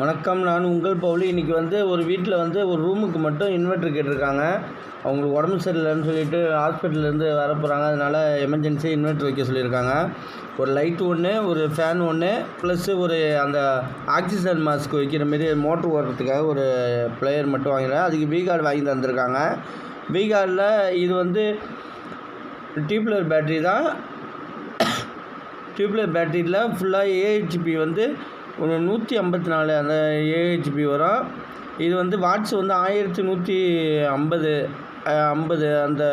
வணக்கம். நான் உங்கள் பவுலி. இன்றைக்கி வந்து ஒரு வீட்டில் வந்து ஒரு ரூமுக்கு மட்டும் இன்வெர்ட்ரு கேட்டிருக்காங்க. அவங்களுக்கு உடம்பு சரியில்லைன்னு சொல்லிட்டு ஹாஸ்பிட்டல்லேருந்து வர போகிறாங்க அதனால் எமர்ஜென்சி இன்வெர்ட்ரு வைக்க சொல்லியிருக்காங்க. ஒரு லைட் ஒன்று ஒரு ஃபேன் ஒன்று ப்ளஸ்ஸு ஒரு அந்த ஆக்சிஜன் மாஸ்க் வைக்கிற மாரி மோட்ரு ஓடுறதுக்காக ஒரு பிளேயர் மட்டும் வாங்கிடுறேன் அதுக்கு வி கார்டு வாங்கி தந்திருக்காங்க. வி கார்டில் இது வந்து டியூப்லர் பேட்டரி தான். டியூப்லர் பேட்டரியில் ஃபுல்லாக ஏஹெச்பி வந்து ஒரு நூற்றி ஐம்பத்தி நாலு அந்த ஏஹெச்பி வரும். இது வந்து வாட்ஸ் வந்து ஆயிரத்தி நூற்றி ஐம்பது ஐம்பது அந்த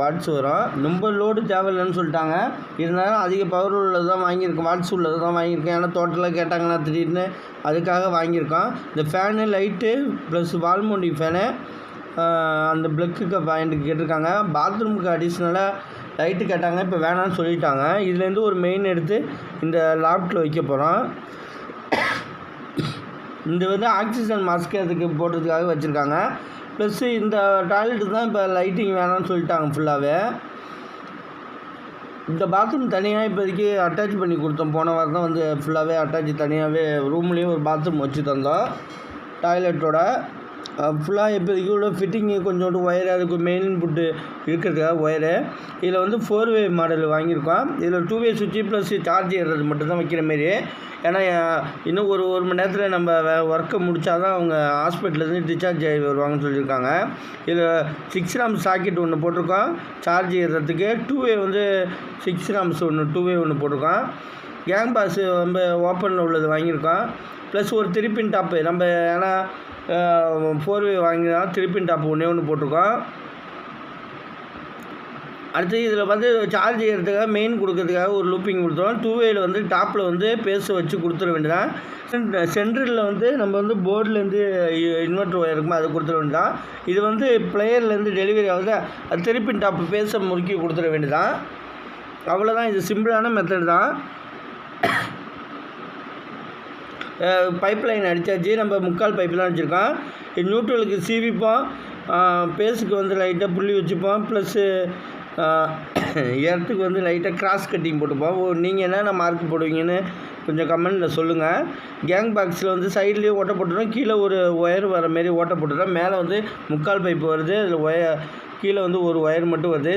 வாட்ஸ் வரும். ரொம்ப லோடு தேவையில்லைன்னு சொல்லிட்டாங்க. இருந்தாலும் அதிக பவர் உள்ளது தான் வாங்கியிருக்கேன். வாட்ஸ் உள்ளது தான் வாங்கியிருக்கேன். ஏன்னா டோட்டலாக கேட்டாங்கன்னா திடீர்னு அதுக்காக வாங்கியிருக்கோம். இந்த ஃபேனு லைட்டு ப்ளஸ் வால்மோண்டி ஃபேனு அந்த ப்ளக்குக்கு பாயிண்ட்டுக்கு கேட்டிருக்காங்க. பாத்ரூமுக்கு அடிஷ்னலாக லைட்டு கேட்டாங்க. இப்போ வேணாம்னு சொல்லிட்டாங்க. இதுலேருந்து ஒரு மெயின் எடுத்து இந்த லாப்டில் வைக்க போகிறோம் இந்த வந்து ஆக்சிஜன் மாஸ்க் அதுக்கு போடுறதுக்காக வச்சுருக்காங்க. ப்ளஸ்ஸு இந்த டாய்லெட்டு தான் இப்போ லைட்டிங் வேணாம்னு சொல்லிட்டாங்க ஃபுல்லாகவே இந்த பாத்ரூம் தனியாக இப்போதைக்கு அட்டாச் பண்ணி கொடுத்தோம். போன வாரம் தான் வந்து ஃபுல்லாகவே அட்டாச் தனியாகவே ரூம்லேயே ஒரு பாத்ரூம் வச்சு தந்தோம். டாய்லெட்டோட ஃபுல்லாக இப்போதைக்கு உள்ள ஃபிட்டிங்கு கொஞ்சோண்டு ஒயர் இருக்கும். மெயின் புட்டு இருக்கிறதுக்காக ஒயரு இதில் வந்து ஃபோர் வே மாடல் வாங்கியிருக்கோம். இதில் டூ வே சுவிட்சு ப்ளஸ் சார்ஜ் ஏறுறது மட்டும்தான் வைக்கிற மாரி. ஏன்னா இன்னும் ஒரு ஒரு மணி நேரத்தில் நம்ம ஒர்க்கை முடித்தா தான் அவங்க ஹாஸ்பிட்டல்லேருந்து டிஸ்சார்ஜ் ஆகி வருவாங்கன்னு சொல்லியிருக்காங்க. இதில் சிக்ஸ் ராம்ஸ் சாக்கெட் ஒன்று போட்டிருக்கோம். சார்ஜ் ஏறுறதுக்கு டூ வே வந்து சிக்ஸ் ராம்ஸ் ஒன்று டூ வே ஒன்று போட்டிருக்கோம். கேங் பாஸ் ரொம்ப ஓப்பனில் உள்ளது வாங்கியிருக்கோம். ப்ளஸ் ஒரு திருப்பின் டாப்பு நம்ம ஏன்னா ஃபோர் வே வாங்கினா திருப்பின் டாப் ஒன்றே ஒன்று போட்டிருக்கோம். அடுத்து இதில் வந்து சார்ஜ் ஏறதுக்காக மெயின் கொடுக்கறதுக்காக ஒரு லூப்பிங் கொடுத்துருவோம் டூ வேயில் வந்து டாப்பில் வந்து பேச வச்சு கொடுத்துட வேண்டியதான் சென்ட்ரலில் வந்து நம்ம வந்து போர்ட்லேருந்து இன்வெர்டர் ஒயர் இருக்குமோ அதை கொடுத்துட வேண்டியதான் இது வந்து பிளேயர்லேருந்து டெலிவரி ஆகுது. அது திருப்பின் டாப் பேச முறுக்கி கொடுத்துட வேண்டியதான் அவ்வளோதான் இது சிம்பிளான மெத்தட் தான். பைப் லைன் அடித்தாச்சு நம்ம முக்கால் பைப் தான் வச்சுருக்கோம் நியூட்ரலுக்கு சீவிப்போம். பேஸுக்கு வந்து லைட்டாக புள்ளி வச்சுப்போம். ப்ளஸ்ஸு இடத்துக்கு வந்து லைட்டாக கிராஸ் கட்டிங் போட்டுப்போம். ஓ நீங்கள் என்னென்ன மார்க் போடுவீங்கன்னு கொஞ்சம் கமெண்ட்டில் சொல்லுங்கள் கேங் பாக்ஸில் வந்து சைட்லேயும் ஓட்ட போட்டுறோம் கீழே ஒரு ஒயர் வர மாரி ஓட்ட போட்டுறோம் மேலே வந்து முக்கால் பைப் வருது. அதில் ஒயர் கீழே வந்து ஒரு ஒயர் மட்டும் வருது.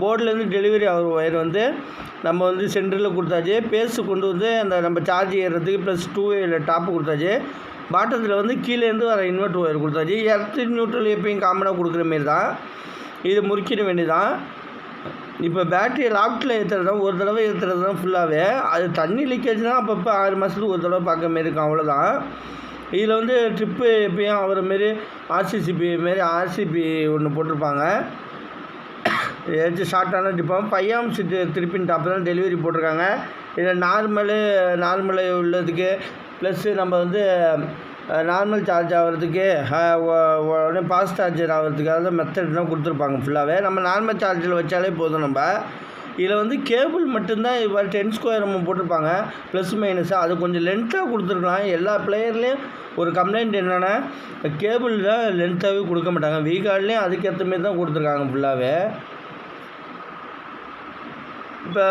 போர்ட்லேருந்து டெலிவரி ஆகிற ஒயர் வந்து நம்ம வந்து சென்டரில் கொடுத்தாச்சு. பேஸு கொண்டு வந்து அந்த நம்ம சார்ஜ் ஏறுறதுக்கு ப்ளஸ் டூ வேல டாப்பு கொடுத்தாச்சு. பாட்டத்தில் வந்து கீழேருந்து வர இன்வெர்ட் ஒயர் கொடுத்தாச்சு. எர்த்து நியூட்ரல் எப்பயும் காமனாக கொடுக்குற மாரி தான். இது முறிக்கிட வேண்டியதான் இப்போ பேட்டரியை லாக்டில் ஏற்றுறது தான் ஒரு தடவை ஏற்றுறது தான் ஃபுல்லாகவே அது தண்ணி லீக்கேஜ் தான் அப்பப்போ ஆறு மாதத்துக்கு ஒரு தடவை பார்க்க மாரி இருக்கும் அவ்வளோதான் இதில் வந்து ட்ரிப்பு எப்பயும் ஆகிற மாரி ஆர்சிசிபி மாரி ஆர்சிபி ஒன்று போட்டிருப்பாங்க. ஏதாச்சும் ஷார்ட்டான டிப்பாக ஃபைவ் சீட்டு திருப்பின் டாப் தான் டெலிவரி போட்டிருக்காங்க. இதில் நார்மலு நார்மலு உள்ளதுக்கு ப்ளஸ்ஸு நம்ம வந்து நார்மல் சார்ஜ் ஆகிறதுக்கு உடனே ஃபாஸ்ட் சார்ஜர் ஆகிறதுக்காக மெத்தட் தான் கொடுத்துருப்பாங்க ஃபுல்லாகவே நம்ம நார்மல் சார்ஜில் வச்சாலே போதும் நம்ம. இதில் வந்து கேபிள் மட்டும்தான் இப்போ டென் ஸ்கொயர் நம்ம போட்டிருப்பாங்க. ப்ளஸ் மைனஸாக அது கொஞ்சம் லென்த்தாக கொடுத்துருக்கலாம். எல்லா பிளேயர்லேயும் ஒரு கம்ப்ளைண்ட் என்னென்னா கேபிள் தான் லென்த்தாகவே கொடுக்க மாட்டாங்க. வீகார்ட்லேயும் அதுக்கேற்ற மாரி தான் கொடுத்துருக்காங்க ஃபுல்லாகவே இப்போ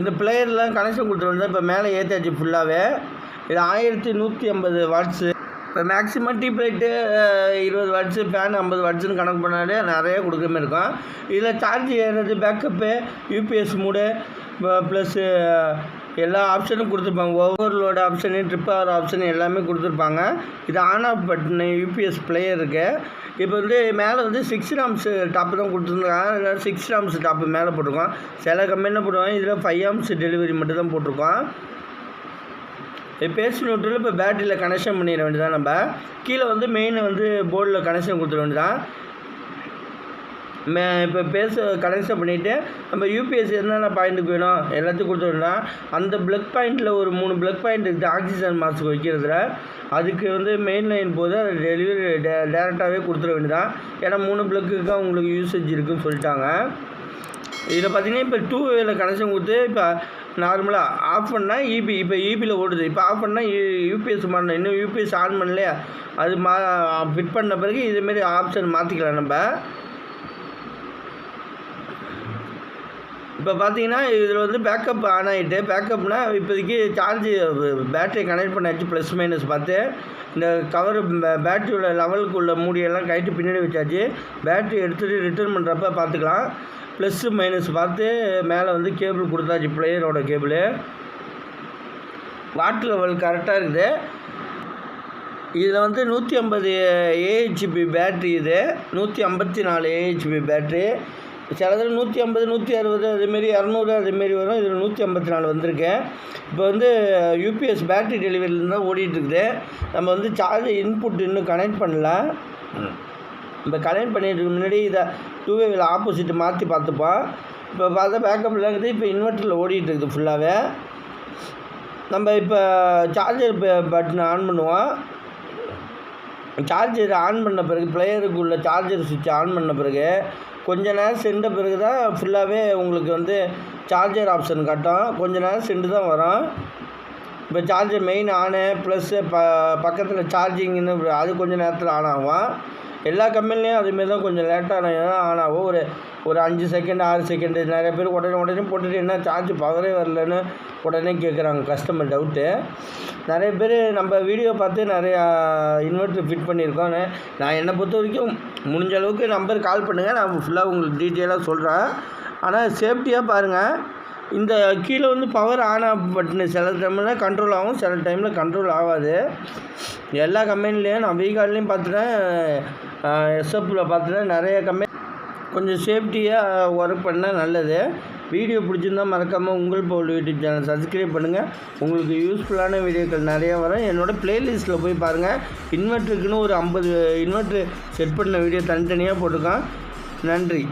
இந்த பிளேயர்லாம் கனெக்ஷன் கொடுத்துருந்தா இப்போ மேலே ஏற்றியாச்சு ஃபுல்லாகவே இது ஆயிரத்தி நூற்றி ஐம்பது வாட்ஸு இப்போ மேக்ஸிமம் டீ லைட்டு இருபது வாட்ஸு ஃபேன் ஐம்பது வாட்ஸுன்னு கணக்கு பண்ணாலே நிறைய கொடுக்குற மாதிரி இருக்கும். இதில் சார்ஜ் ஏறுறது பேக்கப்பு யூபிஎஸ் மூடு ப்ளஸ்ஸு எல்லா ஆப்ஷனும் கொடுத்துருப்பாங்க. ஓவர்லோடு ஆப்ஷனு ட்ரிப் ஆகிற ஆப்ஷன் எல்லாமே கொடுத்துருப்பாங்க. இது on off button UPS player இருக்குது இப்போ வந்து மேலே வந்து சிக்ஸ் ராம்ஸ் டாப்பு தான் கொடுத்துருந்தாங்க. சிக்ஸ் ராம்ஸ் டாப்பு மேலே போட்டிருக்கோம். சில கம்பெனியில் போடுவாங்க இதில் ஃபைவ் ஆம்ஸ் டெலிவரி மட்டும் தான் போட்டிருக்கோம். பேசி நோட்டில் இப்போ பேட்டரியில் கனெக்ஷன் பண்ணிட வேண்டியதான் நம்ம? கீழே வந்து மெயின் வந்து போர்டில் கனெக்ஷன் கொடுத்துட வேண்டியதான் மே இப்போ பேச கனெக்ஷன் பண்ணிவிட்டு நம்ம யூபிஎஸ் என்னென்ன பாயிண்ட்டுக்கு வேணும்? எல்லாத்தையும் கொடுத்துருந்தா அந்த ப்ளக் பாயிண்ட்டில் ஒரு மூணு பிளக் பாயிண்ட் இருக்குது ஆக்சிஜன் மாஸ்க் வைக்கிறதுல. அதுக்கு வந்து மெயின் லைன் போது அது டெலிவரி டே டேரெக்டாகவே கொடுத்துட வேண்டியதான் ஏன்னா மூணு பிளக்குக்கு தான் உங்களுக்கு யூசேஜ் இருக்குதுன்னு சொல்லிட்டாங்க. இதில் பார்த்தீங்கன்னா இப்போ டூ வேல கனெக்ஷன் கொடுத்து இப்போ நார்மலாக ஆஃப் பண்ணால் இபி இப்போ இபியில் ஓடுது. இப்போ ஆஃப் பண்ணால் யூபிஎஸ் மாறணும். இன்னும் யூபிஎஸ் ஆன் பண்ணலையா? அது மா ஃபிட் பண்ண பிறகு இதுமாரி ஆப்ஷன் மாற்றிக்கலாம் நம்ம. இப்போ பார்த்தீங்கன்னா இதில் வந்து பேக்கப் ஆன் ஆகிட்டு பேக்கப்னா இப்போதைக்கு சார்ஜ் பேட்டரி கனெக்ட் பண்ணாச்சு ப்ளஸ் மைனஸ் பார்த்து. இந்த கவர் பேட்டரியோட லெவலுக்குள்ள மூடியெல்லாம் கைட்டு பின்னாடி வச்சாச்சு. பேட்டரி எடுத்துகிட்டு ரிட்டர்ன் பண்ணுறப்ப பார்த்துக்கலாம் ப்ளஸ்ஸு மைனஸ் பார்த்து மேலே வந்து கேபிள் கொடுத்தாச்சு பிளேயரோட கேபிள் வாட்டர் லெவல் கரெக்டாக இருக்குது. இதில் வந்து நூற்றி ஐம்பது ஏஹெச்பி பேட்ரி இது. நூற்றி ஐம்பத்தி நாலு ஏஹெச்பி பேட்ரி சிலதில் நூற்றி ஐம்பது நூற்றி அறுபது அதேமாரி இரநூறு அதேமாரி வரும். இதில் நூற்றி ஐம்பத்தி நாலு வந்திருக்கு. இப்போ வந்து யூபிஎஸ் பேட்ரி டெலிவரியிலேருந்து தான் ஓடிட்டுருக்குது நம்ம வந்து சார்ஜ் இன்புட் இன்னும் கனெக்ட் பண்ணல. இப்போ கனெக்ட் பண்ணிட்டு முன்னாடி இதை டூ வேவில் ஆப்போசிட் மாற்றி பார்த்துப்பான் இப்போ பார்த்தா பேக்கப் இருக்குது இப்போ இன்வெர்ட்டரில் ஓடிட்டு இருக்குது ஃபுல்லாகவே நம்ம இப்போ சார்ஜர் பட்டன் ஆன் பண்ணுவோம். சார்ஜர் ஆன் பண்ண பிறகு பிளேயருக்கு உள்ள சார்ஜர் சுவிட்ச் ஆன் பண்ண பிறகு கொஞ்ச நேரம் சென்ற பிறகு தான் ஃபுல்லாகவே உங்களுக்கு வந்து சார்ஜர் ஆப்ஷன் காட்டும். கொஞ்ச நேரம் சென்று தான் வரும். இப்போ சார்ஜர் மெயின் ஆனு ப்ளஸ்ஸு ப பக்கத்தில் சார்ஜிங்னு அது கொஞ்சம் நேரத்தில் ஆன் ஆகும். எல்லா கம்பெனிலையும் அதுமாரி தான் கொஞ்சம் லேட்டாக ஏன்னா ஆனாவும் ஒரு ஒரு அஞ்சு செகண்ட் ஆறு செகண்டு நிறைய பேர் உடனே உடனே போட்டுட்டு என்ன சார்ஜ் பவரே வரலன்னு உடனே கேட்குறாங்க கஸ்டமர் டவுட்டு நிறைய பேர் நம்ம வீடியோ பார்த்து நிறையா இன்வெர்ட்ரு ஃபிட் பண்ணியிருக்கோம். நான் என்னை பொறுத்த வரைக்கும் முடிஞ்ச அளவுக்கு நம்பர் கால் பண்ணுங்கள் நான் ஃபுல்லாக உங்களுக்கு டீட்டெயிலாக சொல்கிறேன் ஆனால் சேஃப்டியாக பாருங்கள் இந்த கீழே வந்து பவர் ஆன் ஆஃப் பட்டனு சில டைமில் கண்ட்ரோல் ஆகும் சில டைமில் கண்ட்ரோல் ஆகாது. எல்லா கம்பெனிலையும் நான் வீகார்ட்லேயும் பார்த்துட்டேன் எஸ்எப்பில் பார்த்துட்டேன். நிறைய கம்பெனி கொஞ்சம் சேஃப்டியாக ஒர்க் பண்ணால் நல்லது. வீடியோ பிடிச்சிருந்தா மறக்காமல் உங்கள் போல் யூடியூப் சேனல் சப்ஸ்கிரைப் பண்ணுங்கள் உங்களுக்கு யூஸ்ஃபுல்லான வீடியோக்கள் நிறையா வரும். என்னோடய ப்ளேலிஸ்ட்டில் போய் பாருங்கள் இன்வெர்ட்டருக்குன்னு ஒரு ஐம்பது இன்வெர்ட்ரு செட் பண்ண வீடியோ தனித்தனியாக போட்டிருக்கோம் நன்றி.